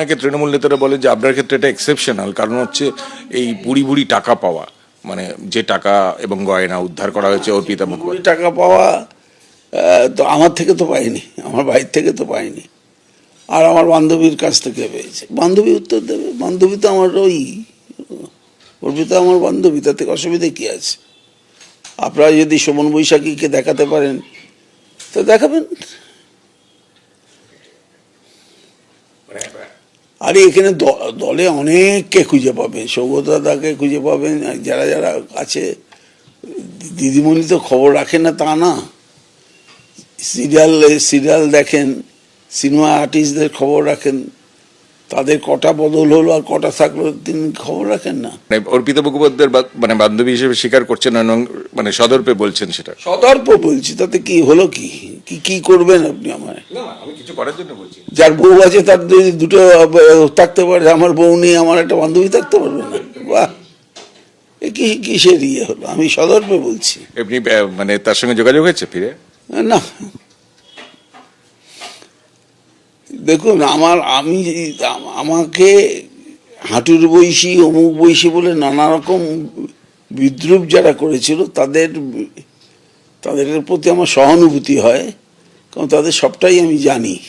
অনেকে তৃণমূল নেতারা বলে যে আপনার ক্ষেত্রে এটা এক্সেপশনাল কারণ হচ্ছে এই বুড়ি বুড়ি টাকা পাওয়া মানে যে টাকা এবং গয়না উদ্ধার করা হয়েছে অর্পিতা মুখোপাধ্যায়। টাকা পাওয়া তো আমার থেকে তো পাইনি আমার ভাইয়ের থেকে তো পাইনি আর আমার বান্ধবীর কাছ থেকে পেয়েছে। বান্ধবী উত্তর দেবে বান্ধবী তো আমার ওই অর্পিতা আমার বান্ধবী তাতে অসুবিধা কি আছে? আপনারা যদি শোভন বৈশাখীকে দেখাতে পারেন তো দেখাবেন। আরে এখানে দলে অনেককে খুঁজে পাবেন সৌগতদাকে খুঁজে পাবেন যারা যারা আছে দিদিমণি তো খবর রাখেন না তা না। সিরিয়াল সিরিয়াল দেখেন সিনেমা আর্টিস্টদের খবর রাখেন তাদের কটা বদল হলো আর কটা থাকল তিনি খবর রাখেন না। মানে অর্পিতা মুখোপাধ্যায়ের মানে বান্ধবী হিসেবে স্বীকার করছেন এবং মানে সদর্পে বলছেন সেটা? সদর্প বলছি তাতে কি হলো কি? কি কি করবেন আপনি আমার কিছু করার জন্য বলছি। যার বউ আছে তার দুটো থাকতে পারে আমার বউ নেই আমার একটা বান্ধবী থাকতে পারবে না। বাহ! এ কি কিসের ইয়ে হলো? আমি সদর্পে বলছি। এমনি মানে তার সঙ্গে যোগাযোগ হয়েছে ফিরে? না। দেখুন আমার আমি আমাকে হাঁটুর বৈশি অমুক বৈশি বলে নানা রকম বিদ্রুপ যারা করেছিল তাদের তাদের প্রতি আমার সহানুভূতি হয়। কারণ তাদের সবটাই আমি জানি।